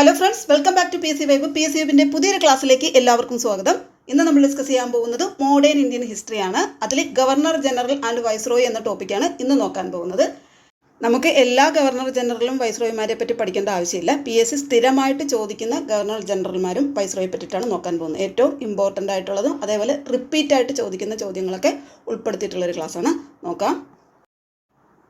Hello friends welcome back to P C vibe P S വൈബിന്റെ പുതിയൊരു ക്ലാസ്സിലേക്ക് എല്ലാവർക്കും സ്വാഗതം. ഇന്ന് നമ്മൾ ഡിസ്കസ് ചെയ്യാൻ പോകുന്നത് മോഡേൺ ഇന്ത്യൻ ഹിസ്റ്ററിയാണ് അതിൽ ഗവർണർ ജനറൽ ആൻഡ് വൈസ്രോയി എന്ന ടോപ്പിക്കാണ് ഇന്ന് നോക്കാൻ പോകുന്നത്. നമുക്ക് എല്ലാ ഗവർണർ ജനറലും വൈസ്രോയിമാരെ പറ്റി പഠിക്കേണ്ട ആവശ്യമില്ല. പി എസ് സി സ്ഥിരമായിട്ട് ചോദിക്കുന്ന ഗവർണർ ജനറൽമാരും വൈസ്രോയെ പറ്റിയിട്ടാണ് നോക്കാൻ പോകുന്നത്. ഏറ്റവും ഇമ്പോർട്ടന്റ് ആയിട്ടുള്ളതും അതേപോലെ റിപ്പീറ്റ് ആയിട്ട് ചോദിക്കുന്ന ചോദ്യങ്ങളൊക്കെ ഉൾപ്പെടുത്തിയിട്ടുള്ളൊരു ക്ലാസ്സാണ് നോക്കാം.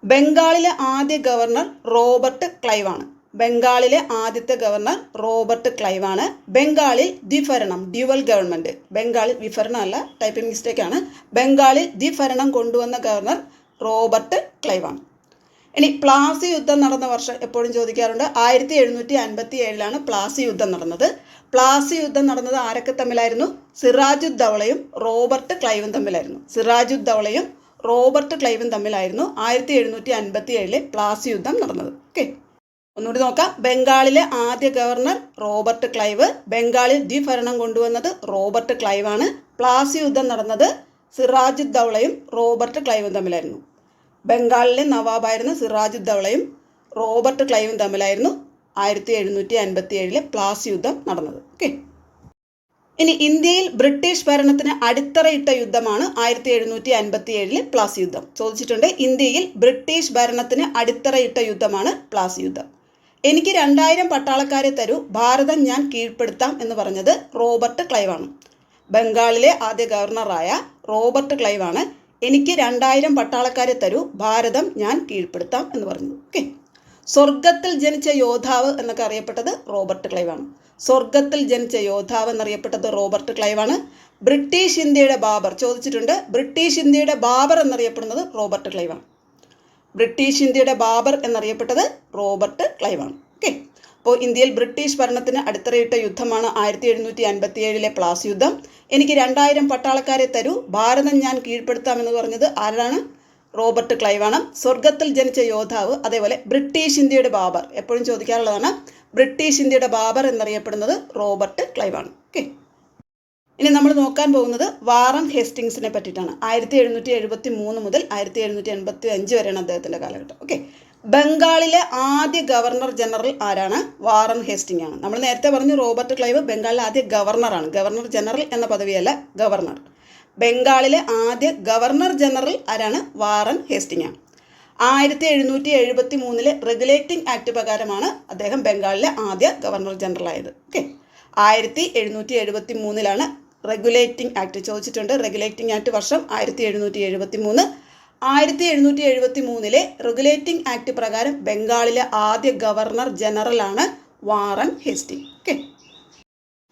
ബംഗാളിലെ ആദ്യ ഗവർണർ റോബർട്ട് ക്ലൈവ് ആണ്. ബംഗാളിലെ ആദ്യത്തെ ഗവർണർ റോബർട്ട് ക്ലൈവ് ആണ് ബംഗാളിൽ ദ്വിഭരണം ഡ്യുവൽ ഗവൺമെന്റ് ബംഗാളിൽ വിഭരണം അല്ല ടൈപ്പിംഗ് മിസ്റ്റേക്ക് ആണ്. ബംഗാളിൽ ദ്വിഭരണം കൊണ്ടുവന്ന ഗവർണർ റോബർട്ട് ക്ലൈവ് ആണ് ഇനി പ്ലാസി യുദ്ധം നടന്ന വർഷം എപ്പോഴും ചോദിക്കാറുണ്ട്. ആയിരത്തി എഴുന്നൂറ്റി അൻപത്തി ഏഴിലാണ് പ്ലാസി യുദ്ധം നടന്നത്. പ്ലാസി യുദ്ധം നടന്നത് ആരൊക്കെ തമ്മിലായിരുന്നു? സിറാജുദ്ദൗളയും റോബർട്ട് ക്ലൈവും തമ്മിലായിരുന്നു. സിറാജുദ്ദൗളയും റോബർട്ട് ക്ലൈവും തമ്മിലായിരുന്നു ആയിരത്തി എഴുന്നൂറ്റി അൻപത്തി ഏഴിലെ പ്ലാസി യുദ്ധം നടന്നത്. ഓക്കെ ഒന്നുകൂടി നോക്കാം. ബംഗാളിലെ ആദ്യ ഗവർണർ റോബർട്ട് ക്ലൈവ് ബംഗാളിൽ ദ്വിഭരണം കൊണ്ടുവന്നത് റോബർട്ട് ക്ലൈവ് ആണ് പ്ലാസി യുദ്ധം നടന്നത് സിറാജുദ്ദൗളയും റോബർട്ട് ക്ലൈവും തമ്മിലായിരുന്നു. ബംഗാളിലെ നവാബായിരുന്ന സിറാജുദ്ദൗളയും റോബർട്ട് ക്ലൈവും തമ്മിലായിരുന്നു ആയിരത്തി എഴുന്നൂറ്റി അൻപത്തി ഏഴിലെ പ്ലാസി യുദ്ധം നടന്നത്. ഓക്കെ. ഇനി ഇന്ത്യയിൽ ബ്രിട്ടീഷ് ഭരണത്തിന് അടിത്തറയിട്ട യുദ്ധമാണ് ആയിരത്തി എഴുന്നൂറ്റി അൻപത്തി ഏഴിലെ പ്ലാസി യുദ്ധം. ചോദിച്ചിട്ടുണ്ട് ഇന്ത്യയിൽ ബ്രിട്ടീഷ് ഭരണത്തിന് അടിത്തറയിട്ട യുദ്ധമാണ് പ്ലാസി യുദ്ധം. എനിക്ക് രണ്ടായിരം പട്ടാളക്കാരെ തരൂ ഭാരതം ഞാൻ കീഴ്പ്പെടുത്താം എന്ന് പറഞ്ഞത് റോബർട്ട് ക്ലൈവാണ്. ബംഗാളിലെ ആദ്യ ഗവർണറായ റോബർട്ട് ക്ലൈവാണ്. എനിക്ക് രണ്ടായിരം പട്ടാളക്കാരെ തരൂ ഭാരതം ഞാൻ കീഴ്പ്പെടുത്താം എന്ന് പറഞ്ഞു. ഓക്കെ സ്വർഗത്തിൽ ജനിച്ച യോദ്ധാവ് എന്നൊക്കെ അറിയപ്പെട്ടത് റോബർട്ട് ക്ലൈവാണ്. സ്വർഗത്തിൽ ജനിച്ച യോദ്ധാവ് എന്നറിയപ്പെട്ടത് റോബർട്ട് ക്ലൈവാണ്. ബ്രിട്ടീഷ് ഇന്ത്യയുടെ ബാബർ ചോദിച്ചിട്ടുണ്ട് ബ്രിട്ടീഷ് ഇന്ത്യയുടെ ബാബർ എന്നറിയപ്പെടുന്നത് റോബർട്ട് ക്ലൈവാണ്. ബ്രിട്ടീഷ് ഇന്ത്യയുടെ ബാബർ എന്നറിയപ്പെട്ടത് റോബർട്ട് ക്ലൈവാണ്. ഓക്കെ? അപ്പോൾ ഇന്ത്യയിൽ ബ്രിട്ടീഷ് ഭരണത്തിന് അടിത്തറയിട്ട യുദ്ധമാണ് ആയിരത്തി എഴുന്നൂറ്റി അൻപത്തി ഏഴിലെ പ്ലാസ് യുദ്ധം. എനിക്ക് രണ്ടായിരം പട്ടാളക്കാരെ തരൂ. ഭാരതം ഞാൻ കീഴ്പ്പെടുത്താമെന്ന് പറഞ്ഞത് ആരാണ്? റോബർട്ട് ക്ലൈവാണ്. സ്വർഗത്തിൽ ജനിച്ച യോദ്ധാവ് അതേപോലെ ബ്രിട്ടീഷ് ഇന്ത്യയുടെ ബാബർ. എപ്പോഴും ചോദിക്കാറുള്ളതാണ് ബ്രിട്ടീഷ് ഇന്ത്യയുടെ ബാബർ എന്നറിയപ്പെടുന്നത് റോബർട്ട് ക്ലൈവാണ്. ഓക്കെ? ഇനി നമ്മൾ നോക്കാൻ പോകുന്നത് വാറൻ ഹേസ്റ്റിങ്സിനെ പറ്റിയിട്ടാണ്. ആയിരത്തി എഴുന്നൂറ്റി എഴുപത്തി മൂന്ന് മുതൽ ആയിരത്തി എഴുന്നൂറ്റി എൺപത്തി അഞ്ച് വരെയാണ് അദ്ദേഹത്തിന്റെ കാലഘട്ടം. ഓക്കെ. ബംഗാളിലെ ആദ്യ ഗവർണർ ജനറൽ ആരാണ്? വാറൻ ഹേസ്റ്റിംഗ് ആണ് നമ്മൾ നേരത്തെ പറഞ്ഞു റോബർട്ട് ക്ലൈവ് ബംഗാളിലെ ആദ്യ ഗവർണറാണ്. ഗവർണർ ജനറൽ എന്ന പദവിയല്ല ഗവർണർ. ബംഗാളിലെ ആദ്യ ഗവർണർ ജനറൽ ആരാണ്? വാറൻ ഹേസ്റ്റിംഗ് ആണ് ആയിരത്തി എഴുന്നൂറ്റി എഴുപത്തി മൂന്നിലെ റെഗുലേറ്റിംഗ് ആക്ട് പ്രകാരമാണ് അദ്ദേഹം ബംഗാളിലെ ആദ്യ ഗവർണർ ജനറൽ ആയത്. ഓക്കെ. ആയിരത്തി എഴുന്നൂറ്റി എഴുപത്തി മൂന്നിലാണ് റെഗുലേറ്റിംഗ് ആക്ട് ചോദിച്ചിട്ടുണ്ട്. റെഗുലേറ്റിംഗ് ആക്ട് വർഷം ആയിരത്തി എഴുന്നൂറ്റി എഴുപത്തി മൂന്ന് ആയിരത്തി എഴുന്നൂറ്റി എഴുപത്തി മൂന്നിലെ റെഗുലേറ്റിംഗ് ആക്ട് പ്രകാരം ബംഗാളിലെ ആദ്യ ഗവർണർ ജനറലാണ് വാറൻ ഹേസ്റ്റിംഗ് ഓക്കെ.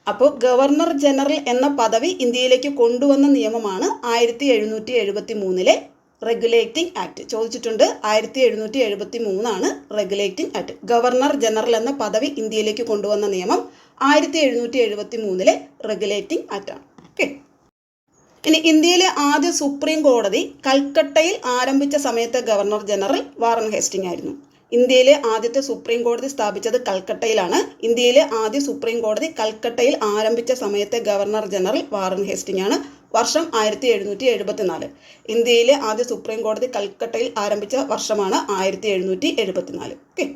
അപ്പോൾ ഗവർണർ ജനറൽ എന്ന പദവി ഇന്ത്യയിലേക്ക് കൊണ്ടുവന്ന നിയമമാണ് ആയിരത്തി എഴുന്നൂറ്റി എഴുപത്തി മൂന്നിലെ റെഗുലേറ്റിംഗ് ആക്ട്. ചോദിച്ചിട്ടുണ്ട് ആയിരത്തി എഴുന്നൂറ്റി എഴുപത്തി മൂന്നാണ് റെഗുലേറ്റിംഗ് ആക്ട്. ഗവർണർ ജനറൽ എന്ന പദവി ഇന്ത്യയിലേക്ക് കൊണ്ടുവന്ന നിയമം ആയിരത്തി എഴുന്നൂറ്റി എഴുപത്തി മൂന്നിലെ റെഗുലേറ്റിംഗ് ആക്റ്റാണ് ഓക്കെ ഇനി ഇന്ത്യയിലെ ആദ്യ സുപ്രീം കോടതി കൽക്കട്ടയിൽ ആരംഭിച്ച സമയത്തെ ഗവർണർ ജനറൽ വാറൻ ഹേസ്റ്റിംഗ് ആയിരുന്നു. ഇന്ത്യയിലെ ആദ്യത്തെ സുപ്രീം കോടതി സ്ഥാപിച്ചത് കൽക്കട്ടയിലാണ്. ഇന്ത്യയിലെ ആദ്യ സുപ്രീം കോടതി കൽക്കട്ടയിൽ ആരംഭിച്ച സമയത്തെ ഗവർണർ ജനറൽ വാറൻ ഹേസ്റ്റിംഗ് ആണ്. വർഷം ആയിരത്തി എഴുന്നൂറ്റി എഴുപത്തിനാല് ഇന്ത്യയിലെ ആദ്യ സുപ്രീം കോടതി കൽക്കട്ടയിൽ ആരംഭിച്ച വർഷമാണ് ആയിരത്തി എഴുന്നൂറ്റി എഴുപത്തിനാല് ഓക്കെ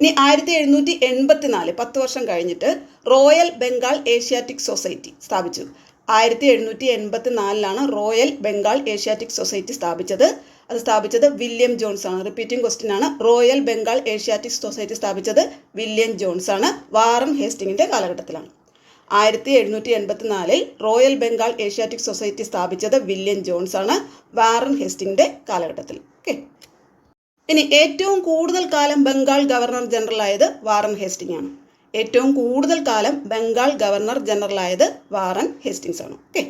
ഇനി ആയിരത്തി എഴുന്നൂറ്റി എൺപത്തിനാല് പത്ത് വർഷം കഴിഞ്ഞിട്ട് റോയൽ ബംഗാൾ ഏഷ്യാറ്റിക് സൊസൈറ്റി സ്ഥാപിച്ചു. ആയിരത്തി എഴുന്നൂറ്റി എൺപത്തി നാലിലാണ് റോയൽ ബംഗാൾ ഏഷ്യാറ്റിക് സൊസൈറ്റി സ്ഥാപിച്ചത്. അത് സ്ഥാപിച്ചത് വില്യം ജോൺസ് ആണ് റിപ്പീറ്റിംഗ് ക്വസ്റ്റ്യൻ ആണ് റോയൽ ബംഗാൾ ഏഷ്യാറ്റിക് സൊസൈറ്റി സ്ഥാപിച്ചത് വില്യം ജോൺസ് ആണ് വാറൻ ഹേസ്റ്റിങ്ങിന്റെ കാലഘട്ടത്തിലാണ്. ആയിരത്തി എഴുന്നൂറ്റി എൺപത്തി നാലിൽ റോയൽ ബംഗാൾ ഏഷ്യാറ്റിക് സൊസൈറ്റി സ്ഥാപിച്ചത് വില്യം ജോൺസ് ആണ് വാറൻ ഹേസ്റ്റിങ്ങിന്റെ കാലഘട്ടത്തിൽ. ഓക്കെ. ഇനി ഏറ്റവും കൂടുതൽ കാലം ബംഗാൾ ഗവർണർ ജനറൽ ആയത് വാറൻ ഹേസ്റ്റിംഗ് ആണ് ഏറ്റവും കൂടുതൽ കാലം ബംഗാൾ ഗവർണർ ജനറൽ ആയത് വാറൻ ഹേസ്റ്റിങ്സ് ആണ് ഓക്കെ?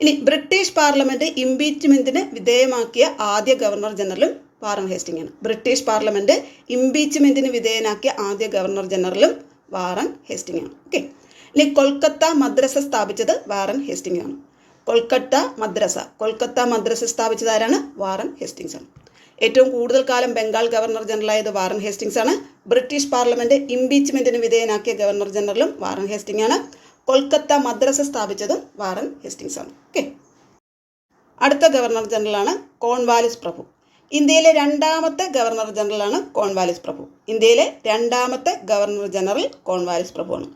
ഇനി ബ്രിട്ടീഷ് പാർലമെന്റ് ഇംപീച്ച്മെന്റിന് വിധേയമാക്കിയ ആദ്യ ഗവർണർ ജനറലും വാറൻ ഹേസ്റ്റിംഗ് ആണ് ബ്രിട്ടീഷ് പാർലമെന്റ് ഇംപീച്ച്മെന്റിന് വിധേയനാക്കിയ ആദ്യ ഗവർണർ ജനറലും വാറൻ ഹേസ്റ്റിംഗ് ആണ് ഓക്കെ? ഇനി കൊൽക്കത്ത മദ്രസ സ്ഥാപിച്ചത് വാറൻ ഹേസ്റ്റിംഗ് ആണ് കൊൽക്കത്ത മദ്രസ. കൊൽക്കത്ത മദ്രസ സ്ഥാപിച്ചത് ആരാണ്? വാറൻ ഹേസ്റ്റിങ്സ് ആണ് ഏറ്റവും കൂടുതൽ കാലം ബംഗാൾ ഗവർണർ ജനറലായത് വാറൻ ഹേസ്റ്റിങ്സ് ആണ്. ബ്രിട്ടീഷ് പാർലമെന്റ് ഇംപീച്ച്മെന്റിന് വിധേയനാക്കിയ ഗവർണർ ജനറലും വാറൻ ഹേസ്റ്റിംഗ് ആണ്. കൊൽക്കത്ത മദ്രസ സ്ഥാപിച്ചതും വാറൻ ഹേസ്റ്റിങ്സ് ആണ്. ഓക്കെ. അടുത്ത ഗവർണർ ജനറലാണ് കോൺവാലിസ് പ്രഭു. ഇന്ത്യയിലെ രണ്ടാമത്തെ ഗവർണർ ജനറലാണ് കോൺവാലിസ് പ്രഭു. ഇന്ത്യയിലെ രണ്ടാമത്തെ ഗവർണർ ജനറൽ കോൺവാലിസ് പ്രഭുവാണ്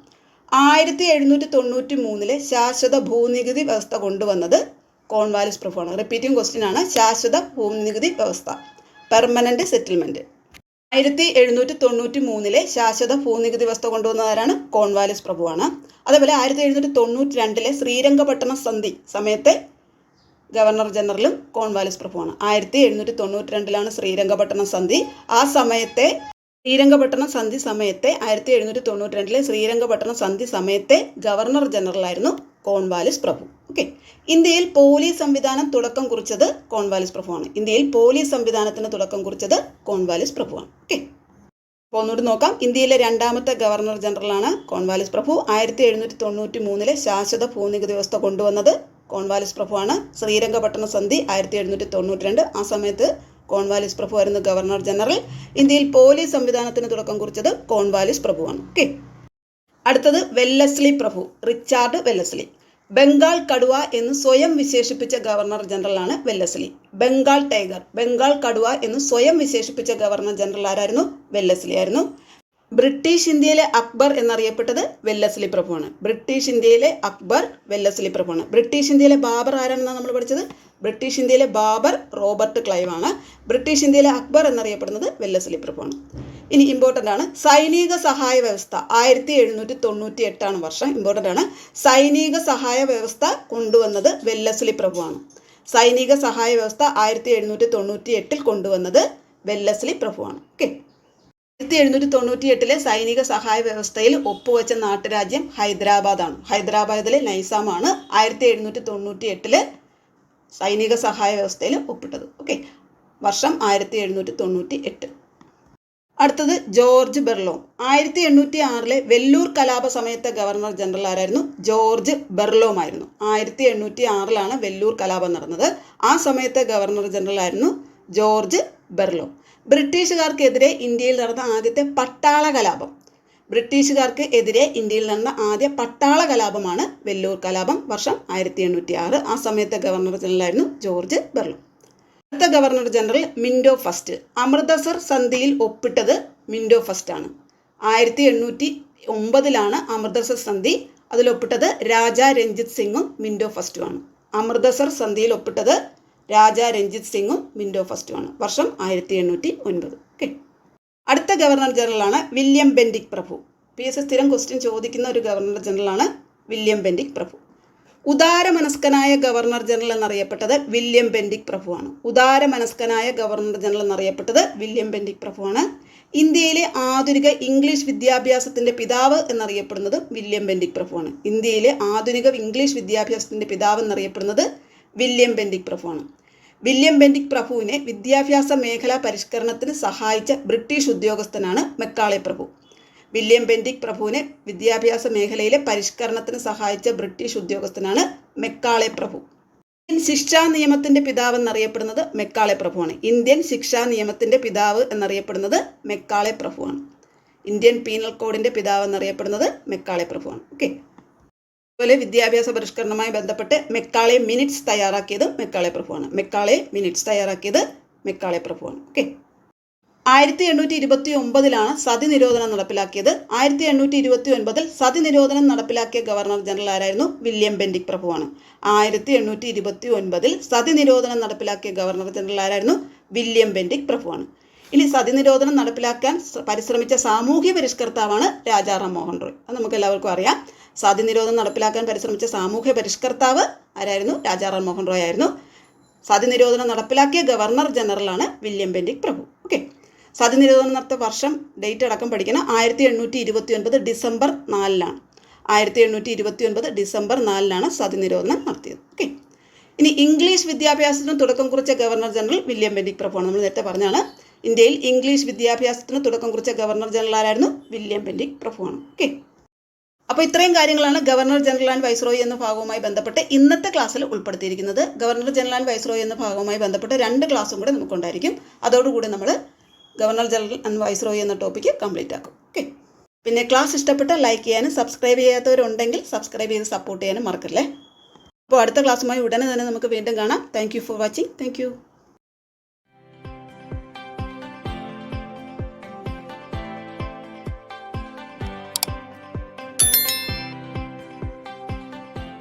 ആയിരത്തി എഴുന്നൂറ്റി തൊണ്ണൂറ്റി മൂന്നിലെ ശാശ്വത ഭൂനികുതി വ്യവസ്ഥ കൊണ്ടുവന്നത് കോൺവാലിസ് പ്രഭു ആണ്. റിപ്പീറ്റിംഗ് ക്വസ്റ്റ്യൻ ആണ്. ശാശ്വത ഭൂനികുതി വ്യവസ്ഥ. പെർമനന്റ് സെറ്റിൽമെന്റ് ആയിരത്തി എഴുന്നൂറ്റി തൊണ്ണൂറ്റി മൂന്നിലെ ശാശ്വത ഭൂനികുതി വ്യവസ്ഥ കൊണ്ടുവന്നതാരാണ് കോൺവാലിസ് പ്രഭുവാണ്. അതേപോലെ ആയിരത്തി എഴുന്നൂറ്റി തൊണ്ണൂറ്റി രണ്ടിലെ ശ്രീരംഗപട്ടണ സന്ധി സമയത്തെ ഗവർണർ ജനറലും കോൺവാലിസ് പ്രഭുവാണ്. ആയിരത്തി എഴുന്നൂറ്റി തൊണ്ണൂറ്റി രണ്ടിലാണ് ശ്രീരംഗപട്ടണ സന്ധി. ആ സമയത്തെ ശ്രീരംഗപട്ടണ സന്ധി സമയത്തെ ആയിരത്തി എഴുന്നൂറ്റി തൊണ്ണൂറ്റി രണ്ടിലെ ശ്രീരംഗപട്ടണ സന്ധി സമയത്തെ ഗവർണർ ജനറലായിരുന്നു കോൺവാലിസ് പ്രഭു. ഓക്കെ ഇന്ത്യയിൽ പോലീസ് സംവിധാനം തുടക്കം കുറിച്ചത് കോൺവാലിസ് പ്രഭുവാണ്. ഇന്ത്യയിൽ പോലീസ് സംവിധാനത്തിന് തുടക്കം കുറിച്ചത് കോൺവാലിസ് പ്രഭുവാണ്. ഓക്കെ അപ്പോൾ ഒന്നുകൂടി നോക്കാം. ഇന്ത്യയിലെ രണ്ടാമത്തെ ഗവർണർ ജനറലാണ് കോൺവാലിസ് പ്രഭു. ആയിരത്തി എഴുന്നൂറ്റി തൊണ്ണൂറ്റി മൂന്നിലെ ശാശ്വത ഭൂനികുതി വ്യവസ്ഥ കൊണ്ടുവന്നത് കോൺവാലിസ് പ്രഭുവാണ്. ശ്രീരംഗപട്ടണ സന്ധി ആയിരത്തി എഴുന്നൂറ്റി തൊണ്ണൂറ്റി രണ്ട് ആ സമയത്ത് കോൺവാലിസ് പ്രഭു ആയിരുന്നു ഗവർണർ ജനറൽ. ഇന്ത്യയിൽ പോലീസ് സംവിധാനത്തിന് തുടക്കം കുറിച്ചത് കോൺവാലിസ് പ്രഭുവാണ്. ഓക്കെ അടുത്തത് വെല്ലസ്ലി പ്രഭു റിച്ചാർഡ് വെല്ലസ്ലി. ബംഗാൾ കടുവ എന്ന് സ്വയം വിശേഷിപ്പിച്ച ഗവർണർ ജനറലാണ് വെല്ലസ്ലി. ബംഗാൾ ടൈഗർ ബംഗാൾ കടുവ എന്ന് സ്വയം വിശേഷിപ്പിച്ച ഗവർണർ ജനറൽ ആരായിരുന്നു? വെല്ലസ്ലി ആയിരുന്നു. ബ്രിട്ടീഷ് ഇന്ത്യയിലെ അക്ബർ എന്നറിയപ്പെട്ടത് വെല്ലസ്ലി പ്രഭുവാണ്. ബ്രിട്ടീഷ് ഇന്ത്യയിലെ അക്ബർ വെല്ലസ്ലി പ്രഭുവാണ്. ബ്രിട്ടീഷ് ഇന്ത്യയിലെ ബാബർ ആരാണെന്നാണ് നമ്മൾ പഠിച്ചത്? ബ്രിട്ടീഷ് ഇന്ത്യയിലെ ബാബർ റോബർട്ട് ക്ലൈവ് ആണ്. ബ്രിട്ടീഷ് ഇന്ത്യയിലെ അക്ബർ എന്നറിയപ്പെടുന്നത് വെല്ലസ്ലി പ്രഭുവാണ്. ഇനി ഇമ്പോർട്ടന്റ് ആണ്. സൈനിക സഹായ വ്യവസ്ഥ ആയിരത്തി എഴുന്നൂറ്റി തൊണ്ണൂറ്റി എട്ടാണ് വർഷം. ഇമ്പോർട്ടന്റ് ആണ്. സൈനിക സഹായ വ്യവസ്ഥ കൊണ്ടുവന്നത് വെല്ലസ്ലി പ്രഭുവാണ്. സൈനിക സഹായ വ്യവസ്ഥ ആയിരത്തി എഴുന്നൂറ്റി തൊണ്ണൂറ്റി എട്ടിൽ കൊണ്ടുവന്നത് വെല്ലസ്ലി പ്രഭുവാണ്. ഓക്കെ ആയിരത്തി എഴുന്നൂറ്റി തൊണ്ണൂറ്റി എട്ടിലെ സൈനിക സഹായ വ്യവസ്ഥയിൽ ഒപ്പുവെച്ച നാട്ടുരാജ്യം ഹൈദരാബാദാണ്. ഹൈദരാബാദിലെ നൈസാമാണ് ആയിരത്തി എഴുന്നൂറ്റി തൊണ്ണൂറ്റി എട്ടിൽ സൈനിക സഹായ വ്യവസ്ഥയിൽ ഒപ്പിട്ടത്. ഓക്കെ. വർഷം ആയിരത്തി എഴുന്നൂറ്റി തൊണ്ണൂറ്റി എട്ട് അടുത്തത് ജോർജ് ബെർലോം ആയിരത്തി എണ്ണൂറ്റി ആറിലെ വെല്ലൂർ കലാപ സമയത്തെ ഗവർണർ ജനറൽ ആരായിരുന്നു? ജോർജ് ബെർലോം ആയിരുന്നു ആയിരത്തി എണ്ണൂറ്റി ആറിലാണ് വെല്ലൂർ കലാപം നടന്നത്. ആ സമയത്തെ ഗവർണർ ജനറൽ ആയിരുന്നു ജോർജ് ബെർലോം ബ്രിട്ടീഷുകാർക്കെതിരെ ഇന്ത്യയിൽ നടന്ന ആദ്യത്തെ പട്ടാള കലാപം. ബ്രിട്ടീഷുകാർക്ക് എതിരെ ഇന്ത്യയിൽ നടന്ന ആദ്യ പട്ടാള കലാപമാണ് വെല്ലൂർ കലാപം. വർഷം ആയിരത്തി എണ്ണൂറ്റി ആറ് ആ സമയത്തെ ഗവർണർ ജനറലായിരുന്നു ജോർജ് ബെർലു അടുത്ത governor general Minto first. Amritsar സന്ധിയിൽ ഒപ്പിട്ടത് മിൻഡോ ഫസ്റ്റ് ആണ്. ആയിരത്തി എണ്ണൂറ്റി ഒമ്പതിലാണ് അമൃതസർ സന്ധി അതിൽ ഒപ്പിട്ടത് രാജ രഞ്ജിത് സിംഗും മിൻഡോ ഫസ്റ്റുമാണ് അമൃതസർ സന്ധിയിൽ ഒപ്പിട്ടത് രാജ രഞ്ജിത് സിംഗും വിൻഡോ ഫസ്റ്റുമാണ്. വർഷം ആയിരത്തി എണ്ണൂറ്റി ഒൻപത് ഓക്കെ അടുത്ത ഗവർണർ ജനറലാണ് വില്യം ബെൻഡിക് പ്രഭു. പി എസ് സ്ഥിരം ക്വസ്റ്റ്യൻ ചോദിക്കുന്ന ഒരു ഗവർണർ ജനറലാണ് വില്യം ബെൻഡിക് പ്രഭു. ഉദാരമനസ്കനായ ഗവർണർ ജനറൽ എന്നറിയപ്പെട്ടത് വില്യം ബെൻഡിക് പ്രഭുവാണ്. ഉദാരമനസ്കനായ ഗവർണർ ജനറൽ എന്നറിയപ്പെട്ടത് വില്യം ബെൻഡിക് പ്രഭുവാണ്. ഇന്ത്യയിലെ ആധുനിക ഇംഗ്ലീഷ് വിദ്യാഭ്യാസത്തിന്റെ പിതാവ് എന്നറിയപ്പെടുന്നത് വില്യം ബെൻഡിക് പ്രഭുവാണ്. ഇന്ത്യയിലെ ആധുനിക ഇംഗ്ലീഷ് വിദ്യാഭ്യാസത്തിന്റെ പിതാവ് എന്നറിയപ്പെടുന്നത് വില്യം ബെൻഡിക് പ്രഭുവാണ് വില്യം ബെൻഡിക് പ്രഭുവിനെ വിദ്യാഭ്യാസ മേഖലാ പരിഷ്കരണത്തിന് സഹായിച്ച ബ്രിട്ടീഷ് ഉദ്യോഗസ്ഥനാണ് മെക്കാളെ പ്രഭു. വില്യം ബെൻഡിക് പ്രഭുവിനെ വിദ്യാഭ്യാസ മേഖലയിലെ പരിഷ്കരണത്തിന് സഹായിച്ച ബ്രിട്ടീഷ് ഉദ്യോഗസ്ഥനാണ് മെക്കാളെ പ്രഭു. ഇന്ത്യൻ ശിക്ഷാ നിയമത്തിന്റെ പിതാവ് എന്നറിയപ്പെടുന്നത് മെക്കാളെ പ്രഭുവാണ് ഇന്ത്യൻ ശിക്ഷാ നിയമത്തിന്റെ പിതാവ് എന്നറിയപ്പെടുന്നത് മെക്കാളെ പ്രഭുവാണ് ഇന്ത്യൻ പീനൽ കോഡിന്റെ പിതാവ് എന്നറിയപ്പെടുന്നത് മെക്കാളെ പ്രഭുവാണ് ഓക്കെ അതുപോലെ വിദ്യാഭ്യാസ പരിഷ്കരണവുമായി ബന്ധപ്പെട്ട് മെക്കാളെ മിനിറ്റ്സ് തയ്യാറാക്കിയത് മെക്കാളെ പ്രഭുവാണ്. മെക്കാളെ മിനിറ്റ്സ് തയ്യാറാക്കിയത് മെക്കാളെ പ്രഭുവാണ്. ഓക്കെ? ആയിരത്തി എണ്ണൂറ്റി ഇരുപത്തി ഒമ്പതിലാണ് സതി നിരോധനം നടപ്പിലാക്കിയത്. ആയിരത്തി എണ്ണൂറ്റി ഇരുപത്തി ഒൻപതിൽ സതി നിരോധനം നടപ്പിലാക്കിയ ഗവർണർ ജനറൽ ആരായിരുന്നു? വില്യം ബെൻഡിക് പ്രഭുവാണ്. ആയിരത്തി എണ്ണൂറ്റി ഇരുപത്തി ഒൻപതിൽ സതി നിരോധനം നടപ്പിലാക്കിയ ഗവർണർ ജനറൽ ആരായിരുന്നു? വില്യം ബെൻഡിക് പ്രഭുവാണ്. ഇനി സതി നിരോധനം നടപ്പിലാക്കാൻ പരിശ്രമിച്ച സാമൂഹ്യ പരിഷ്കർത്താവാണ് രാജാറാം മോഹൻ റോയ് അത് നമുക്ക് എല്ലാവർക്കും അറിയാം. സതി നിരോധനം നടപ്പിലാക്കാൻ പരിശ്രമിച്ച സാമൂഹ്യ പരിഷ്കർത്താവ് ആരായിരുന്നു? രാജാറാം മോഹൻ റോയ് ആയിരുന്നു. സതി നിരോധനം നടപ്പിലാക്കിയ ഗവർണർ ജനറലാണ് വില്യം ബെൻഡിക് പ്രഭു. ഓക്കെ. സതി നിരോധനം നടത്തിയ വർഷം ഡേറ്റ് അടക്കം പഠിക്കണം. ആയിരത്തി എണ്ണൂറ്റി ഇരുപത്തി ഒൻപത് ഡിസംബർ നാലിലാണ് ആയിരത്തി എണ്ണൂറ്റി ഇരുപത്തി ഒൻപത് ഡിസംബർ നാലിലാണ് സതി നിരോധനം നടത്തിയത്. ഓക്കെ. ഇനി ഇംഗ്ലീഷ് വിദ്യാഭ്യാസത്തിന് തുടക്കം കുറിച്ച ഗവർണർ ജനറൽ വില്യം ബെൻഡിക് പ്രഭുവാണ്. നമ്മൾ നേരത്തെ പറഞ്ഞാണ് ഇന്ത്യയിൽ ഇംഗ്ലീഷ് വിദ്യാഭ്യാസത്തിന് തുടക്കം കുറിച്ച ഗവർണർ ജനറൽ ആരായിരുന്നു? വില്യം ബെൻഡിക് പ്രഭുവാണ്. ഓക്കെ. അപ്പോൾ ഇത്രയും കാര്യങ്ങളാണ് ഗവർണർ ജനറൽ ആൻഡ് വൈസ്രോയി എന്ന ഭാഗവുമായി ബന്ധപ്പെട്ട് ഇന്നത്തെ ക്ലാസ്സിൽ ഉൾപ്പെടുത്തിയിരിക്കുന്നത്. ഗവർണർ ജനറൽ ആൻഡ് വൈസ്രോയി എന്ന ഭാഗവുമായി ബന്ധപ്പെട്ട് രണ്ട് ക്ലാസ്സും കൂടെ നമുക്കുണ്ടായിരിക്കും. അതോടുകൂടി നമ്മൾ ഗവർണർ ജനറൽ ആൻഡ് വൈസ്രോയി എന്ന ടോപ്പിക്ക് കംപ്ലീറ്റ് ആക്കും. ഓക്കെ പിന്നെ ക്ലാസ് ഇഷ്ടപ്പെട്ട ലൈക്ക് ചെയ്യാനും സബ്സ്ക്രൈബ് ചെയ്യാത്തവരുണ്ടെങ്കിൽ സബ്സ്ക്രൈബ് ചെയ്ത് സപ്പോർട്ട് ചെയ്യാനും മറക്കല്ലേ? അപ്പോൾ അടുത്ത ക്ലാസ്സുമായി ഉടനെ തന്നെ നമുക്ക് വീണ്ടും കാണാം. Thank for watching thank